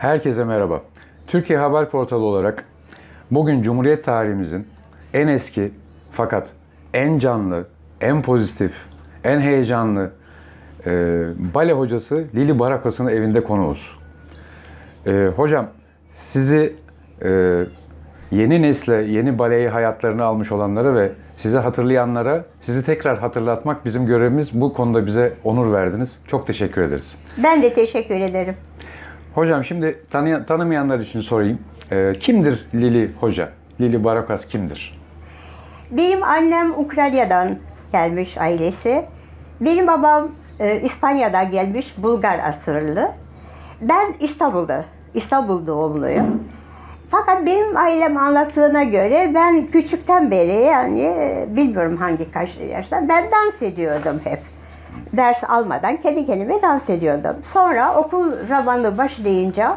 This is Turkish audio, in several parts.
Herkese merhaba. Türkiye Haber Portalı olarak bugün Cumhuriyet tarihimizin en eski fakat en canlı, en pozitif, en heyecanlı e, bale hocası Lili Barakas'ın evinde konuğuz. E, hocam sizi e, yeni nesle, yeni baleyi hayatlarını almış olanlara ve sizi hatırlayanlara sizi tekrar hatırlatmak bizim görevimiz. Bu konuda bize onur verdiniz. Çok teşekkür ederiz. Ben de teşekkür ederim. Hocam şimdi tanıya- tanımayanlar için sorayım. Ee, kimdir Lili Hoca? Lili Barakas kimdir? Benim annem Ukrayna'dan gelmiş ailesi. Benim babam e, İspanya'dan gelmiş Bulgar asırlı. Ben İstanbul'da, İstanbul doğumluyum. Fakat benim ailem anlattığına göre ben küçükten beri yani e, bilmiyorum hangi kaç yaşta ben dans ediyordum hep. Ders almadan kendi kendime dans ediyordum. Sonra okul zamanı başlayınca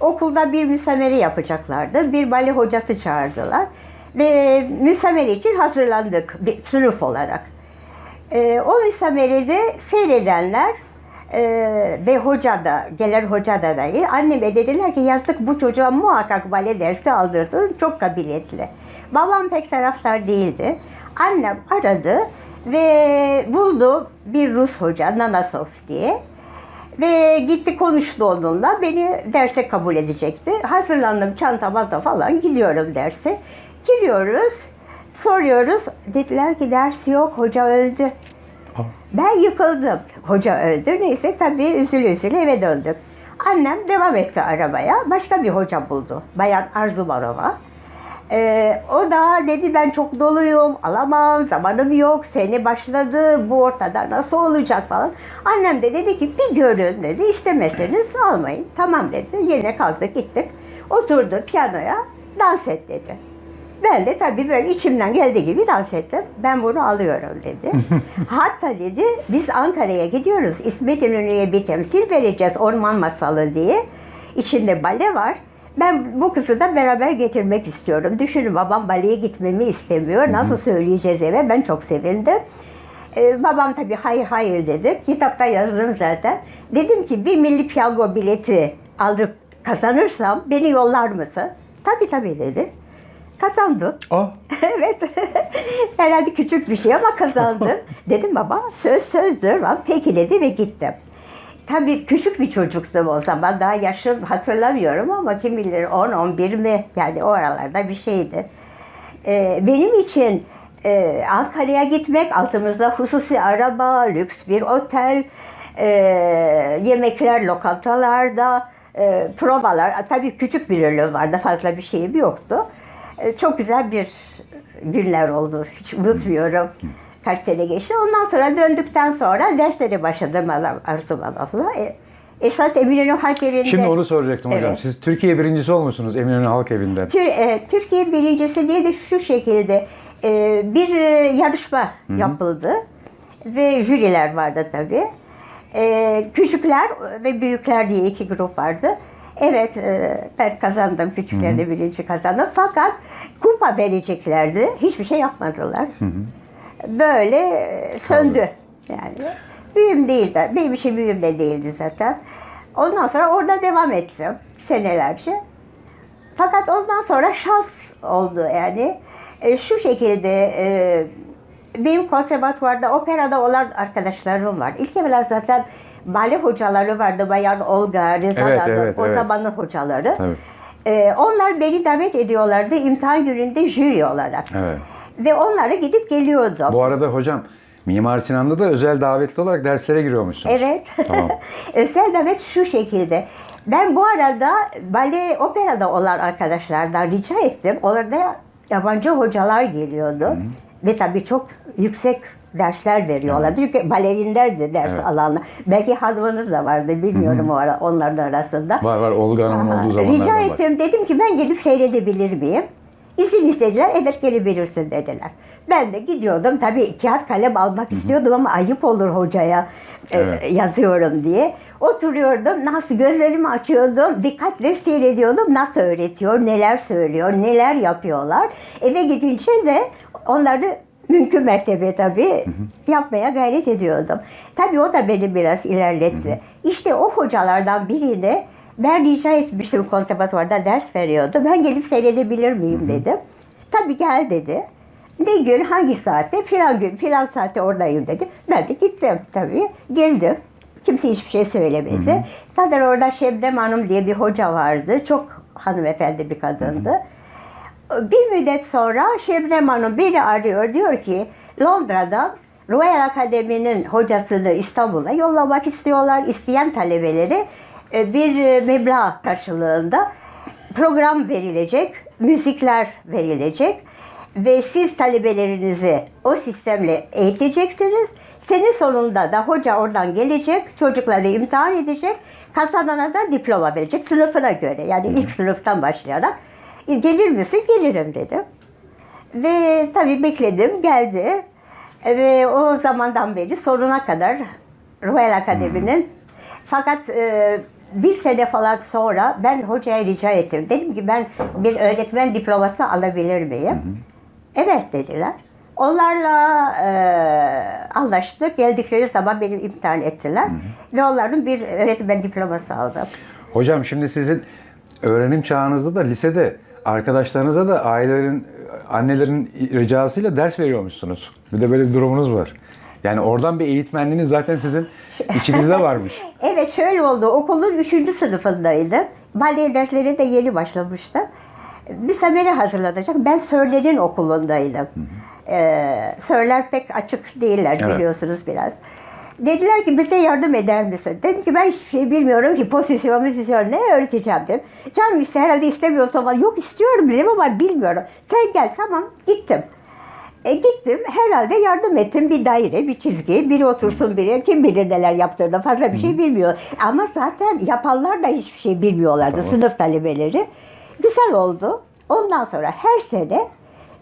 okulda bir müsamere yapacaklardı. Bir bale hocası çağırdılar. Ve müsamere için hazırlandık bir sınıf olarak. Ee, o müsamerede seyredenler e, ve hoca da, gelen hoca da dahil anneme dediler ki yazık bu çocuğa muhakkak bale dersi aldırdın çok kabiliyetli. Babam pek taraftar değildi. Annem aradı ve buldu bir Rus hoca Nanasov diye. Ve gitti konuştu onunla. Beni derse kabul edecekti. Hazırlandım çanta manta falan gidiyorum derse. Giriyoruz. Soruyoruz. Dediler ki ders yok hoca öldü. Ben yıkıldım. Hoca öldü. Neyse tabii üzülü üzülü eve döndük. Annem devam etti arabaya. Başka bir hoca buldu. Bayan Arzu Barova. Ee, o da dedi ben çok doluyum, alamam, zamanım yok, seni başladı, bu ortada nasıl olacak falan. Annem de dedi ki bir görün dedi, istemezseniz almayın. Tamam dedi, yerine kalktık gittik. Oturdu piyanoya, dans et dedi. Ben de tabii böyle içimden geldiği gibi dans ettim. Ben bunu alıyorum dedi. Hatta dedi biz Ankara'ya gidiyoruz. İsmet İnönü'ye bir temsil vereceğiz orman masalı diye. İçinde bale var. Ben bu kızı da beraber getirmek istiyorum. Düşünün babam baleye gitmemi istemiyor. Nasıl söyleyeceğiz eve? Ben çok sevindim. Ee, babam tabii hayır hayır dedi. Kitapta yazdım zaten. Dedim ki bir milli piyango bileti alıp kazanırsam beni yollar mısın? Tabii tabii dedi. Kazandım. Ah, evet. Herhalde küçük bir şey ama kazandım. Dedim baba söz sözdür. Ben peki dedi ve gittim. Tabii küçük bir çocuktum o zaman. Daha yaşım hatırlamıyorum ama kim bilir 10-11 mi? Yani o aralarda bir şeydi. Ee, benim için e, Ankara'ya gitmek, altımızda hususi araba, lüks bir otel, e, yemekler lokantalarda, e, provalar. Tabii küçük bir ölüm vardı, fazla bir şeyim yoktu. E, çok güzel bir günler oldu, hiç unutmuyorum. Kaç sene geçti. Ondan sonra döndükten sonra derslere başladım Arzu Balaf'la. E, esas Eminönü Halk Evi'nde... şimdi onu soracaktım hocam. Evet. Siz Türkiye birincisi olmuşsunuz Eminönü Halk Evi'nden. Tür- e, Türkiye birincisi diye de şu şekilde e, bir e, yarışma yapıldı ve jüriler vardı tabii. E, küçükler ve büyükler diye iki grup vardı. Evet ben kazandım, küçükler de birinci kazandım. Fakat kupa vereceklerdi. Hiçbir şey yapmadılar. Böyle e, söndü. Yani büyüm değildi. Benim için büyüm de değildi zaten. Ondan sonra orada devam ettim senelerce. Fakat ondan sonra şans oldu yani. E, şu şekilde e, benim konservatuvarda operada olan arkadaşlarım var. İlk evvela zaten bale hocaları vardı. Bayan Olga, Reza Evet, Hanım, evet, o evet. zamanın hocaları. Tabii. E, onlar beni davet ediyorlardı imtihan gününde jüri olarak. Evet. Ve onlara gidip geliyordum. Bu arada hocam Mimar Sinan'da da özel davetli olarak derslere giriyormuşsunuz. Evet. Tamam. Özel davet şu şekilde. Ben bu arada bale operada olan arkadaşlardan rica ettim. Orada yabancı hocalar geliyordu. Ve tabii çok yüksek dersler veriyorlar. Çünkü balerinlerdi ders Evet. alanlar. Belki hanımınız da vardı bilmiyorum o ara, onların arasında. Var var Olga Hanım'ın olduğu zamanlar Rica var. ettim. Dedim ki ben gelip seyredebilir miyim? İzin istediler. Evet gelebilirsin dediler. Ben de gidiyordum. Tabii kağıt kalem almak istiyordum ama ayıp olur hocaya e, Evet. yazıyorum diye. Oturuyordum. Nasıl gözlerimi açıyordum. Dikkatle seyrediyordum. Nasıl öğretiyor, neler söylüyor, neler yapıyorlar. Eve gidince de onları mümkün mertebe tabii yapmaya gayret ediyordum. Tabii o da beni biraz ilerletti. İşte o hocalardan birine Ben rica etmiştim konservatuvarda ders veriyordu. Ben gelip seyredebilir miyim dedim. Tabii gel dedi. Ne gün hangi saatte filan gün filan saatte oradayım dedi. Ben de gittim tabii. Girdim. Kimse hiçbir şey söylemedi. Zaten orada Şebnem Hanım diye bir hoca vardı. Çok hanımefendi bir kadındı. Bir müddet sonra Şebnem Hanım beni arıyor. Diyor ki Londra'da Royal Akademi'nin hocasını İstanbul'a yollamak istiyorlar. İsteyen talebeleri bir e, meblağ karşılığında program verilecek, müzikler verilecek ve siz talebelerinizi o sistemle eğiteceksiniz. Senin sonunda da hoca oradan gelecek, çocukları imtihan edecek, kazanana da diploma verecek sınıfına göre. Yani ilk sınıftan başlayarak. "E, Gelir misin? Gelirim dedim. Ve tabii bekledim, geldi. Ve o zamandan beri sonuna kadar Royal Akademi'nin fakat e, bir sene falan sonra ben hocaya rica ettim. Dedim ki ben bir öğretmen diploması alabilir miyim? Evet dediler. Onlarla e, anlaştık. Geldikleri zaman beni imtihan ettiler. Ve onların bir öğretmen diploması aldım. Hocam şimdi sizin öğrenim çağınızda da lisede arkadaşlarınıza da ailelerin, annelerin ricasıyla ders veriyormuşsunuz. Bir de böyle bir durumunuz var. Yani oradan bir eğitmenliğiniz zaten sizin içinizde varmış. Evet şöyle oldu. Okulun 3. sınıfındaydım. Bale dersleri de yeni başlamıştı. Bir semeri hazırlanacak. Ben Sörler'in okulundaydım. Ee, Sörler pek açık değiller Evet. biliyorsunuz biraz. Dediler ki bize yardım eder misin? Dedim ki ben hiçbir şey bilmiyorum ki pozisyon, pozisyon ne öğreteceğim dedim. Canım işte herhalde istemiyorsa falan yok istiyorum dedim ama bilmiyorum. Sen gel tamam gittim. E gittim herhalde yardım ettim bir daire bir çizgi biri otursun biri kim bilir neler yaptığını fazla bir şey bilmiyor. Ama zaten yapanlar da hiçbir şey bilmiyorlardı sınıf talebeleri. Güzel oldu. Ondan sonra her sene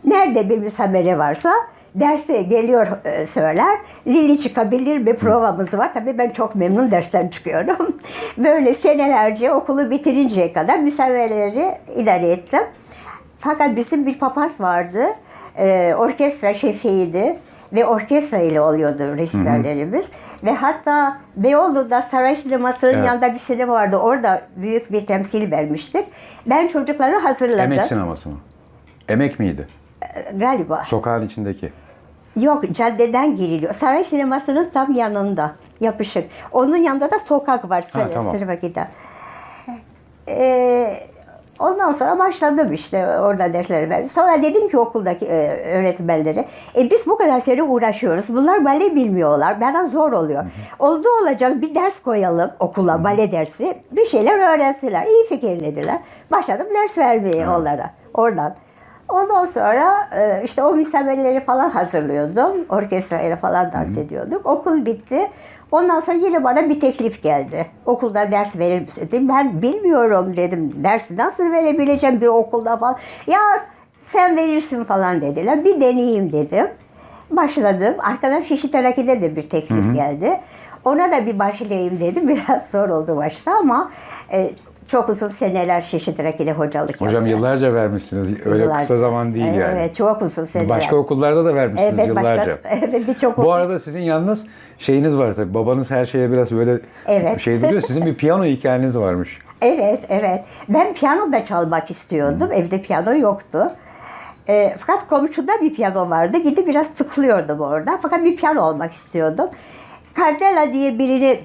nerede bir müsamere varsa derse geliyor e, söyler. Lili çıkabilir mi provamız var. Tabii ben çok memnun dersten çıkıyorum. Böyle senelerce okulu bitirinceye kadar müsamereleri idare ettim. Fakat bizim bir papaz vardı. Ee, orkestra şefiydi ve orkestra ile oluyordu resitallerimiz. Ve hatta Beyoğlu'da Saray Sineması'nın Evet. yanında bir sinema vardı. Orada büyük bir temsil vermiştik. Ben çocukları hazırladım. Emek sineması mı? Emek miydi? Galiba. Sokağın içindeki. Yok caddeden giriliyor. Saray Sineması'nın tam yanında. Yapışık. Onun yanında da sokak var. Ha, tamam. Sinema giden. Ee, ondan sonra başladım işte orada dersleri ben. Sonra dedim ki okuldaki e, öğretmenlere, e, biz bu kadar sene uğraşıyoruz. Bunlar bale bilmiyorlar. Bana zor oluyor. Oldu olacak bir ders koyalım okula, bale dersi. Bir şeyler öğrensinler. İyi fikir dediler. Başladım ders vermeye onlara. Oradan. Ondan sonra e, işte o müsamereleri falan hazırlıyordum. Orkestra ile falan dans ediyorduk. Okul bitti. Ondan sonra yine bana bir teklif geldi. Okulda ders verir misin? Dedim, ben bilmiyorum dedim. Dersi nasıl verebileceğim bir okulda falan. Ya sen verirsin falan dediler. Bir deneyeyim dedim. Başladım. Arkadan Şişi Teraki'de de bir teklif geldi. Ona da bir başlayayım dedim. Biraz zor oldu başta ama e, çok uzun seneler Şişi Teraki'de hocalık Hocam yaptım. yıllarca vermişsiniz. Öyle Yıllar- kısa zaman değil yani. Evet, çok uzun seneler. Başka okullarda da vermişsiniz evet, yıllarca. Başka, evet, birçok Bu arada sizin yalnız şeyiniz var tabii. Babanız her şeye biraz böyle Evet. şey duruyor. Sizin bir piyano hikayeniz varmış. Evet, evet. Ben piyano da çalmak istiyordum. Evde piyano yoktu. E, fakat komşuda bir piyano vardı. Gidip biraz sıkılıyordum orada. Fakat bir piyano olmak istiyordum. Cardella diye birini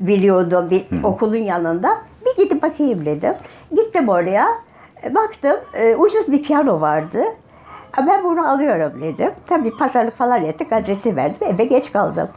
biliyordum bir okulun yanında. Bir gidip bakayım dedim. Gittim oraya. E, Baktım e, ucuz bir piyano vardı. "Ha, Ben bunu alıyorum dedim. Tabii pazarlık falan ettik. Adresi verdim. Eve geç kaldım.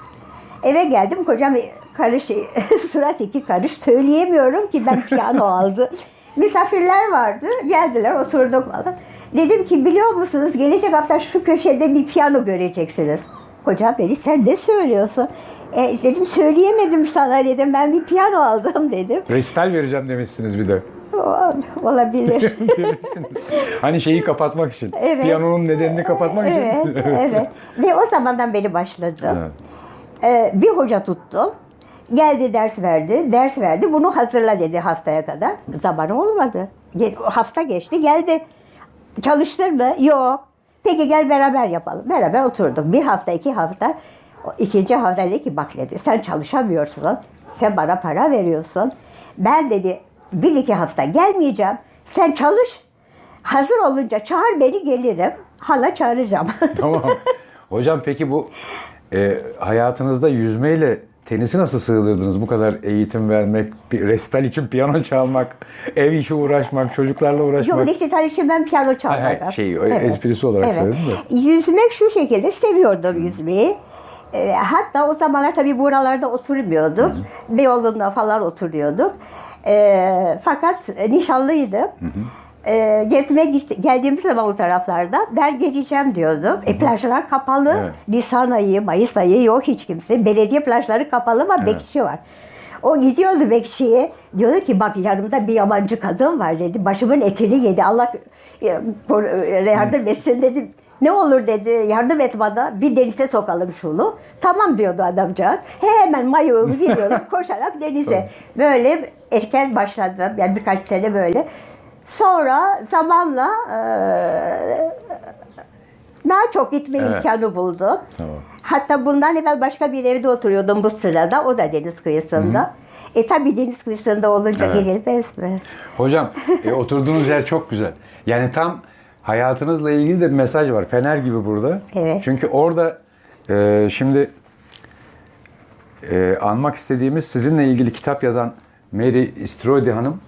Eve geldim kocam karış, surat iki karış söyleyemiyorum ki ben piyano aldı. Misafirler vardı geldiler oturduk falan. Dedim ki biliyor musunuz gelecek hafta şu köşede bir piyano göreceksiniz. Kocam dedi sen ne söylüyorsun? E, dedim söyleyemedim sana dedim ben bir piyano aldım dedim. Restal vereceğim demişsiniz bir de. Olabilir. Hani şeyi kapatmak için. Evet. Piyanonun nedenini kapatmak evet, için. evet. Ve o zamandan beri başladım. Evet. Ee, bir hoca tuttum. Geldi ders verdi, ders verdi. Bunu hazırla dedi haftaya kadar. Zamanı olmadı. Hafta geçti, geldi. Çalıştır mı? Yok. Peki gel beraber yapalım. Beraber oturduk. Bir hafta, iki hafta. İkinci hafta dedi ki bak dedi sen çalışamıyorsun. Sen bana para veriyorsun. Ben dedi bir iki hafta gelmeyeceğim. Sen çalış. Hazır olunca çağır beni gelirim. Hala çağıracağım. Tamam. Hocam peki bu e, hayatınızda yüzmeyle tenisi nasıl sığdırdınız? Bu kadar eğitim vermek, bir resital için piyano çalmak, ev işi uğraşmak, çocuklarla uğraşmak. Yok resital için ben piyano çalmadım. Hayır, hayır, şey, o esprisi olarak söyledim Yüzmek şu şekilde seviyordum yüzmeyi. Ee, hatta o zamanlar tabii buralarda oturmuyordum. Beyoğlu'nda falan oturuyordum. Ee, fakat nişanlıydım. Ee, gezmeye git- geldiğimiz zaman o taraflarda ben geleceğim diyordum. E, plajlar kapalı. Evet. Nisan ayı, Mayıs ayı yok hiç kimse. Belediye plajları kapalı ama Evet. bekçi var. O gidiyordu bekçiye. Diyordu ki bak yanımda bir yabancı kadın var dedi. Başımın etini yedi. Allah e, e, yardım etsin dedim. Ne olur dedi yardım et bana bir denize sokalım şunu. Tamam diyordu adamcağız. Hemen mayomu giyiyorum koşarak denize. Böyle erken başladım yani birkaç sene böyle. Sonra zamanla e, daha çok gitme Evet. imkanı buldum. Tamam. Hatta bundan evvel başka bir evde oturuyordum bu sırada. O da deniz kıyısında. E tabi deniz kıyısında olunca Evet. gerilmez mi? Hocam e, oturduğunuz yer çok güzel. Yani tam hayatınızla ilgili de bir mesaj var. Fener gibi burada. Evet. Çünkü orada e, şimdi e, anmak istediğimiz sizinle ilgili kitap yazan Mary Strode Hanım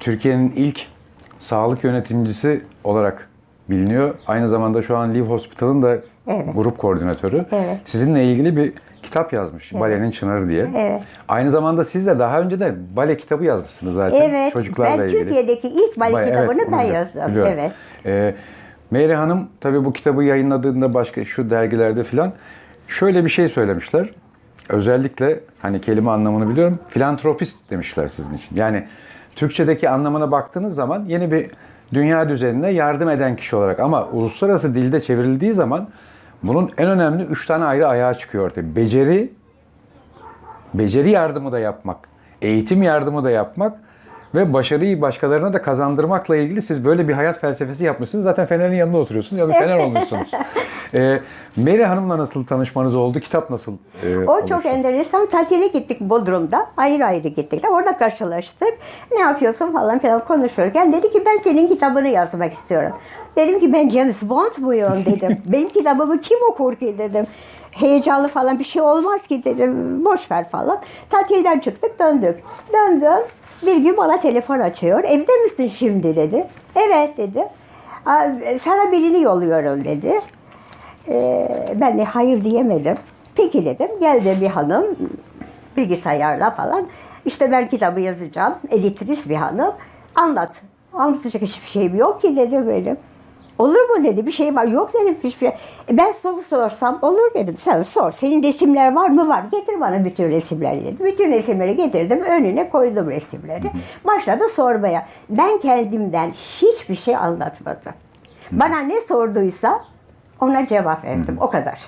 Türkiye'nin ilk sağlık yöneticisi olarak biliniyor. Aynı zamanda şu an Live Hospital'ın da Evet. grup koordinatörü. Evet. Sizinle ilgili bir kitap yazmış. Balenin Çınarı diye. Evet. Aynı zamanda siz de daha önce de bale kitabı yazmışsınız zaten. Evet. Çocuklarla ben ilgili. Türkiye'deki ilk bale Bay- kitabını evet, ben yazdım. biliyorum. Evet. Ee, Mary Hanım tabii bu kitabı yayınladığında başka şu dergilerde filan şöyle bir şey söylemişler. Özellikle hani kelime anlamını biliyorum. Filantropist demişler sizin için. Yani Türkçedeki anlamına baktığınız zaman yeni bir dünya düzenine yardım eden kişi olarak ama uluslararası dilde çevrildiği zaman bunun en önemli üç tane ayrı ayağı çıkıyor ortaya. Beceri, beceri yardımı da yapmak, eğitim yardımı da yapmak ve başarıyı başkalarına da kazandırmakla ilgili siz böyle bir hayat felsefesi yapmışsınız. Zaten Fener'in yanında oturuyorsunuz ya bir Fener olmuşsunuz. ee, Mary Hanım'la nasıl tanışmanız oldu? Kitap nasıl e, O oluştu? çok enteresan. Tatile gittik Bodrum'da. Ayrı ayrı gittik. Orada karşılaştık. Ne yapıyorsun falan filan konuşurken dedi ki ben senin kitabını yazmak istiyorum. Dedim ki ben James Bond muyum dedim. Benim kitabımı kim okur ki dedim. Heyecanlı falan bir şey olmaz ki dedim. Boş ver falan. Tatilden çıktık döndük. Döndüm. Bir gün bana telefon açıyor. Evde misin şimdi dedi. Evet dedi. "Aa, Sana birini yolluyorum dedi. Ee, ben de hayır diyemedim. Peki dedim. Geldi bir hanım bilgisayarla falan. İşte ben kitabı yazacağım. Editris bir hanım. Anlat. Anlatacak hiçbir şeyim yok ki dedi benim. Olur mu dedi. Bir şey var. Yok dedim hiçbir şey. E, Ben soru sorsam olur dedim. Sen sor. Senin resimler var mı? Var. Getir bana bütün resimleri dedi. Bütün resimleri getirdim. Önüne koydum resimleri. Başladı sormaya. Ben kendimden hiçbir şey anlatmadım. Bana ne sorduysa ona cevap verdim. O kadar.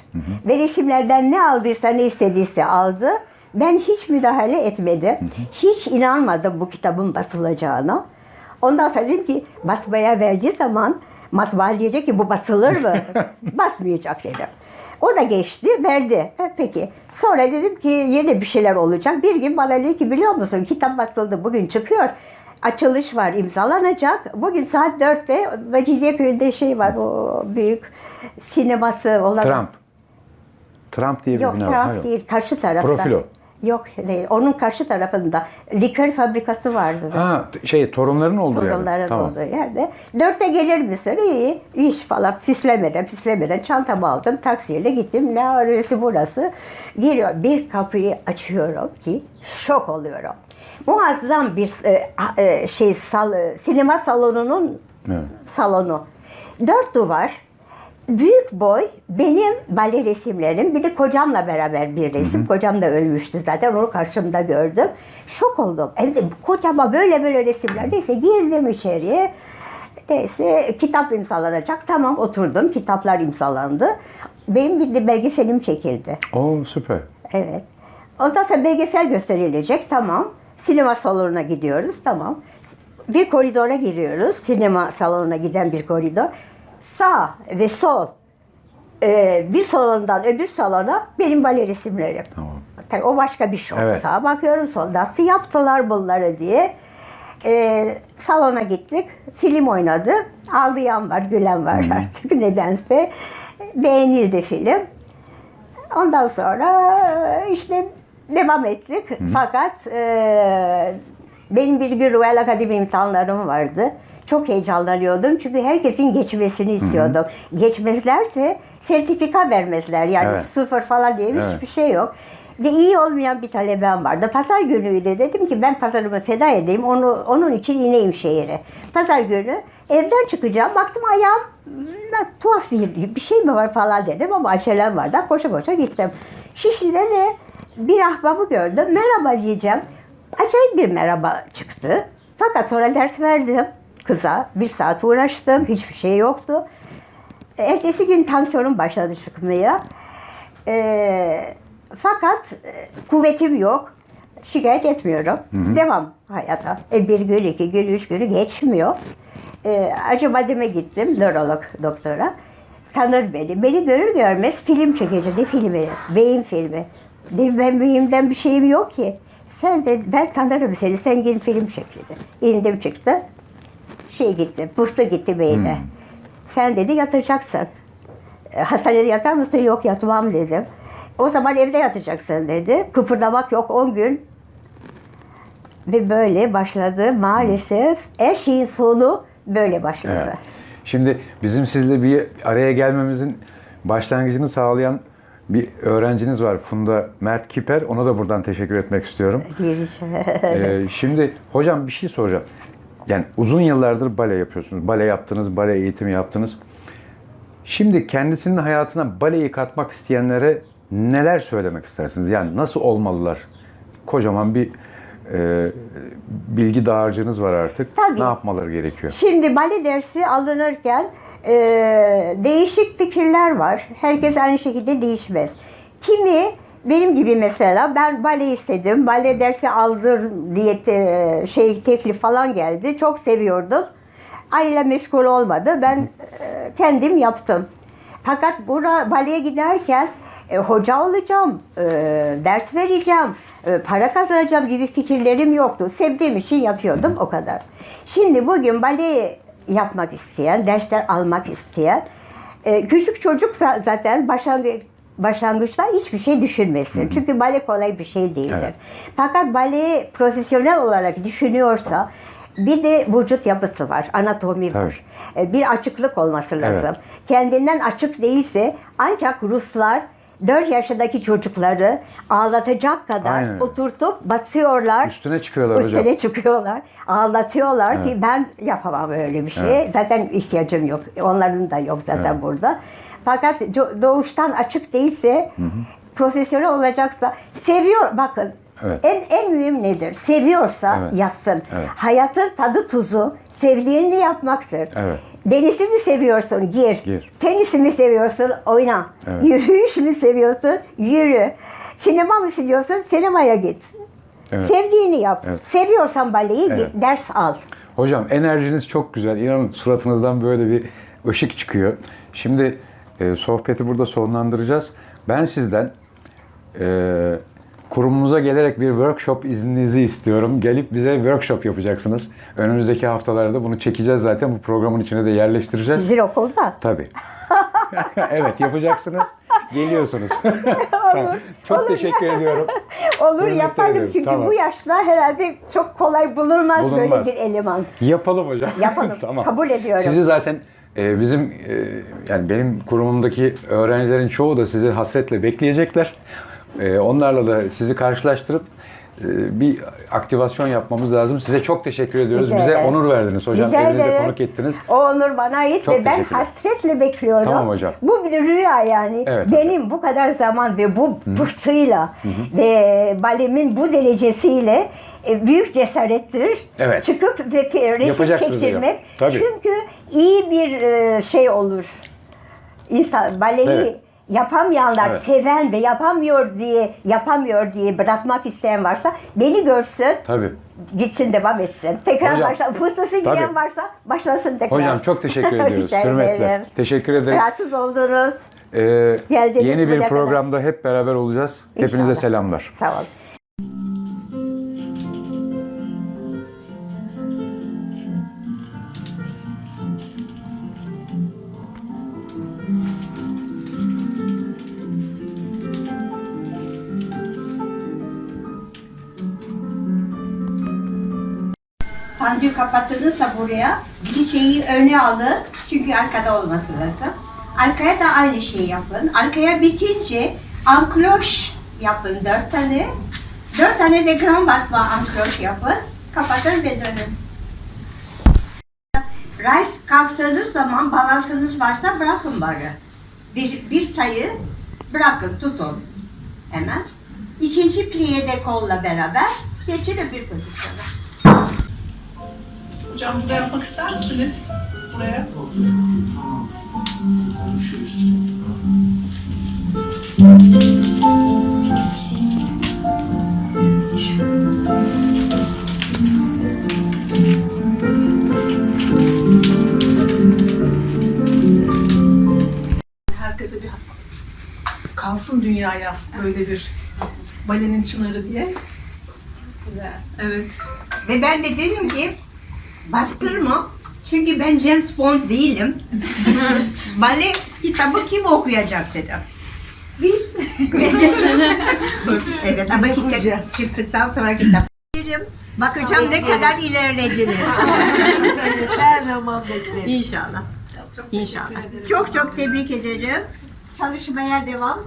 Ve resimlerden ne aldıysa ne istediyse aldı. Ben hiç müdahale etmedim. Hiç inanmadım bu kitabın basılacağına. Ondan sonra dedim ki basmaya verdiği zaman matbaa diyecek ki bu basılır mı? Basmayacak dedim. O da geçti, verdi. Ha, Peki. Sonra dedim ki yeni bir şeyler olacak. Bir gün bana dedi ki biliyor musun kitap basıldı bugün çıkıyor. Açılış var, imzalanacak. Bugün saat 4'te Mecidiyeköy'de şey var, o büyük sineması olan. Trump. Trump diye bir Yok bina var. Trump Hayır. değil, karşı tarafta. Profilo. Yok değil, onun karşı tarafında likör fabrikası vardı. Ha şey torunların olduğu yerde. Torunların Tamam. olduğu yerde. Dörtte gelir misin? İyi. İş falan süslemeden süslemeden çantamı aldım. Taksiyle gittim. Ne arıyorsa burası. Giriyor. Bir kapıyı açıyorum ki şok oluyorum. Muazzam bir e, e, şey sal, e, sinema salonunun Evet. salonu. Dört duvar. Büyük boy benim bale resimlerim. Bir de kocamla beraber bir resim. Kocam da ölmüştü zaten. Onu karşımda gördüm. Şok oldum. Evde kocama böyle böyle resimler. Neyse girdim içeriye. Neyse kitap imzalanacak. Tamam oturdum. Kitaplar imzalandı. Benim bir de belgeselim çekildi. Oo süper. Evet. Ondan sonra belgesel gösterilecek. Tamam. Sinema salonuna gidiyoruz. Tamam. Bir koridora giriyoruz. Sinema salonuna giden bir koridor. Sağ ve sol e, bir salondan öbür salona benim bale resimlerim. Tamam. Tabii o başka bir şok. Evet. Sağa bakıyorum sol. Nasıl yaptılar bunları diye. Ee, salona gittik. Film oynadı. Ağlayan var, gülen var artık nedense. Beğenildi film. Ondan sonra e, işte devam ettik. Fakat e, benim bir gün Royal Akademi imtihanlarım vardı. Çok heyecanlanıyordum çünkü herkesin geçmesini istiyordum. Geçmezlerse sertifika vermezler. Yani Evet. sıfır falan diye Evet. hiçbir şey yok. Ve iyi olmayan bir talebem vardı. Pazar günüydü. Dedim ki ben pazarımı feda edeyim. Onu, onun için ineyim şehire. Pazar günü evden çıkacağım. Baktım ayağım hmm, tuhaf bir, bir şey mi var falan dedim ama acelem vardı. Koşa koşa gittim. Şişli'de de bir ahbabı gördüm. Merhaba diyeceğim. Acayip bir merhaba çıktı. Fakat sonra ders verdim kıza. Bir saat uğraştım. Hiçbir şey yoktu. Ertesi gün tansiyonum başladı çıkmaya. Ee, fakat e, kuvvetim yok. Şikayet etmiyorum. Devam hayata. E, bir gün, iki gün, üç günü geçmiyor. Ee, Acıbadem'e gittim nörolog doktora. Tanır beni. Beni görür görmez film çekeceğim. Ne filmi? Beyin filmi. Dedim ben beyimden bir şeyim yok ki. Sen de ben tanırım seni. Sen gel film çek dedi. İndim çıktı. Şey gitti. Pıhtı gitti beyine. Sen dedi yatacaksın. E, Hastanede yatar mısın? Yok yatmam dedim. O zaman evde yatacaksın dedi. Kıpırdamak yok 10 gün. Ve böyle başladı. Maalesef her şeyin sonu böyle başladı. Evet. Şimdi bizim sizle bir araya gelmemizin başlangıcını sağlayan bir öğrenciniz var Funda Mert Kiper. Ona da buradan teşekkür etmek istiyorum. Ee, şimdi hocam bir şey soracağım. Yani uzun yıllardır bale yapıyorsunuz. Bale yaptınız, bale eğitimi yaptınız. Şimdi kendisinin hayatına baleyi katmak isteyenlere neler söylemek istersiniz? Yani nasıl olmalılar? Kocaman bir e, bilgi dağarcığınız var artık. Tabii. Ne yapmaları gerekiyor? Şimdi bale dersi alınırken e, değişik fikirler var. Herkes aynı şekilde değişmez. Kimi benim gibi mesela ben bale istedim, bale dersi aldır diye şey teklif falan geldi. Çok seviyordum. Aile meşgul olmadı. Ben e, kendim yaptım. Fakat bura baleye giderken e, hoca olacağım, e, ders vereceğim, e, para kazanacağım gibi fikirlerim yoktu. Sevdiğim için yapıyordum o kadar. Şimdi bugün bale yapmak isteyen, dersler almak isteyen, e, küçük çocuksa zaten başlangıç başlangıçta hiçbir şey düşünmesin. Çünkü bale kolay bir şey değildir. Evet. Fakat baleyi profesyonel olarak düşünüyorsa bir de vücut yapısı var, anatomi Tabii. var. E, Bir açıklık olması lazım. Evet. Kendinden açık değilse ancak Ruslar 4 yaşındaki çocukları ağlatacak kadar Aynen. oturtup basıyorlar. Üstüne çıkıyorlar Üstüne hocam. çıkıyorlar. Ağlatıyorlar Evet. ki ben yapamam öyle bir şey. Zaten ihtiyacım yok. Onların da yok zaten Evet. burada. Fakat doğuştan açık değilse profesyonel olacaksa seviyor bakın Evet. en en mühim nedir? Seviyorsa Evet. yapsın. Evet. Hayatın tadı tuzu sevdiğini yapmaktır. Evet. Denizi mi seviyorsun? Gir. Gir. Tenisi mi seviyorsun? Oyna. Evet. Yürüyüş mü seviyorsun? Yürü. Sinema mı seviyorsun? Sinemaya git. Evet. Sevdiğini yap. Evet. Seviyorsan baleyi Evet. git, ders al. Hocam enerjiniz çok güzel. İnanın suratınızdan böyle bir ışık çıkıyor. Şimdi e, sohbeti burada sonlandıracağız. Ben sizden e, kurumumuza gelerek bir workshop izninizi istiyorum. Gelip bize workshop yapacaksınız. Önümüzdeki haftalarda bunu çekeceğiz zaten. Bu programın içine de yerleştireceğiz. Sizin okulda. Tabii. evet yapacaksınız. Geliyorsunuz. tamam. Çok teşekkür ediyorum. Olur Hürmet yapalım ederim, çünkü tamam. bu yaşta herhalde çok kolay bulunmaz, Bulunmaz. böyle bir eleman. Yapalım hocam. Yapalım. Kabul ediyorum. Sizi zaten e, bizim e, yani benim kurumumdaki öğrencilerin çoğu da sizi hasretle bekleyecekler. E, onlarla da sizi karşılaştırıp e, bir aktivasyon yapmamız lazım. Size çok teşekkür ediyoruz. Rica Bize ederim. onur verdiniz hocam. Rica Evinize ederim. konuk ettiniz. O onur bana ait Çok ve ben teşekkürler. hasretle bekliyorum. Tamam hocam. Bu bir rüya yani. Evet Benim bu kadar zaman ve bu pıhtıyla ve balemin bu derecesiyle büyük cesarettir. Evet. Çıkıp ve resim çektirmek. Çünkü iyi bir e, şey olur. İnsan baleyi Evet. yapamayanlar, Evet. seven ve yapamıyor diye yapamıyor diye bırakmak isteyen varsa beni görsün. Tabii. Gitsin devam etsin. Tekrar Hocam, başla. Fırsatı giren varsa başlasın tekrar. Hocam çok teşekkür ediyoruz. Hürmetle. Teşekkür ederiz. Rahatsız oldunuz. Ee, Geldiniz yeni bir programda hep beraber olacağız. Hepinize İnşallah. selamlar. Sağ olun. Sancı kapatılırsa buraya liseyi öne alın. Çünkü arkada olması lazım. Arkaya da aynı şeyi yapın. Arkaya bitince ankloş yapın dört tane. Dört tane de gram batma ankloş yapın. Kapatın ve dönün. Rice kalktığınız zaman balansınız varsa bırakın bari. Bir, bir sayı bırakın, tutun. Hemen. İkinci pliye de kolla beraber geçirin bir pozisyona. Hocam burada yapmak ister misiniz? Buraya. Herkese bir kalsın dünyaya böyle bir balenin çınarı diye. Güzel. Evet. Ve ben de dedim ki bastırma. Çünkü ben James Bond değilim. Bale kitabı kim okuyacak dedim. Biz. Biz. Evet ama kitap çıktıktan sonra kitap. Bakacağım ne kadar ilerlediniz. Her zaman bekleriz. İnşallah. İnşallah. Çok çok tebrik ederim. Çalışmaya devam.